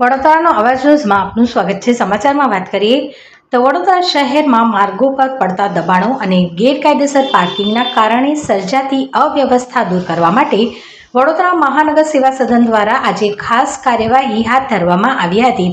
વડોદરાનો અવાજ ન્યૂઝમાં આપનું સ્વાગત છે. સમાચારમાં વાત કરીએ તો વડોદરા શહેરમાં માર્ગો પર પડતા દબાણો અને ગેરકાયદેસર પાર્કિંગના કારણે સર્જાતી અવ્યવસ્થા દૂર કરવા માટે વડોદરા મહાનગર સેવા સદન દ્વારા આજે ખાસ કાર્યવાહી હાથ ધરવામાં આવી હતી.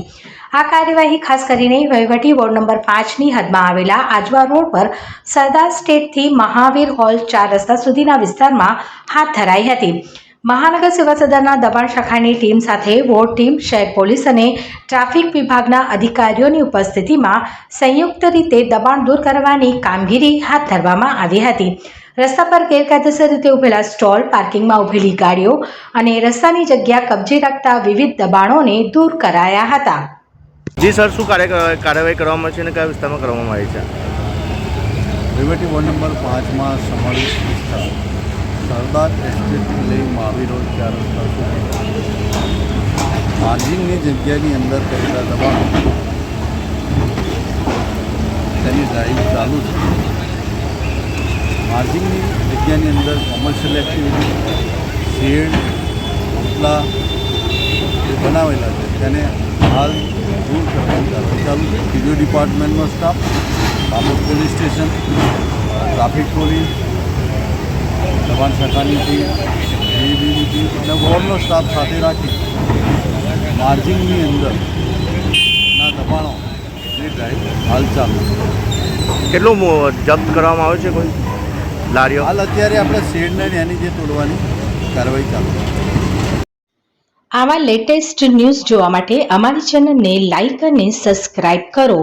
આ કાર્યવાહી ખાસ કરીને વહીવટી વોર્ડ નંબર પાંચની હદમાં આવેલા આજવા રોડ પર સરદાર સ્ટેટથી મહાવીર હોલ ચાર રસ્તા સુધીના વિસ્તારમાં હાથ ધરાઈ હતી. મહાનગર સેવા સદનના દબાણ શાખાની ટીમ સાથે વોર્ડ ટીમ શહેર પોલીસ અને ટ્રાફિક વિભાગના અધિકારીઓની ઉપસ્થિતિમાં સંયુક્ત રીતે દબાણ દૂર કરવાની કામગીરી હાથ ધરવામાં આવી હતી. રસ્તા પર ગેરકાયદેસર રીતે ઉભેલા સ્ટોલ પાર્કિંગમાં ઉભેલી ગાડીઓ અને રસ્તાની જગ્યા કબજે રાખતા વિવિધ દબાણોને દૂર કરાયા હતા. જી સર શું કાર્યવાહી કરવામાં છે અને કયા વિસ્તારમાં કરવામાં આવી છે? વહીવટી વોર્ડ નંબર પાંચમાં સમાવેશ વિસ્તાર સરદાર એસ્ટેટથી લઈ મહાવીર રોડ ચાર માર્જિનની જગ્યાની અંદર કરેલા દબાણો તેની ડ્રાઈવ ચાલુ છે. માર્જિનની જગ્યાની અંદર કોમર્શિયલ એક્ટિવિટી શેડ ઓટલા જે બનાવેલા છે, તેને હાલ દૂર કરવાની કાર્યવાહી ચાલુ છે. વીડિયો ડિપાર્ટમેન્ટનો સ્ટાફ બાબત પોલીસ સ્ટેશન ટ્રાફિક પોલીસ દબાણ શાખાની ટીમ એબીની ટીમ અને વોર્ડનો સ્ટાફ સાથે રાખી માર્જિનની અંદર ના દબાણોની ડ્રાઈવ હાલ ચાલુ. કેટલું જપ્ત કરવામાં આવે છે કોઈ? લારીઓ? હાલ અત્યારે આપણે શેડને એની જે તોડવાની કાર્યવાહી ચાલુ આવા લેટેસ્ટ ન્યૂઝ જોવા માટે અમારી ચેનલને લાઈક અને સબસ્ક્રાઇબ કરો.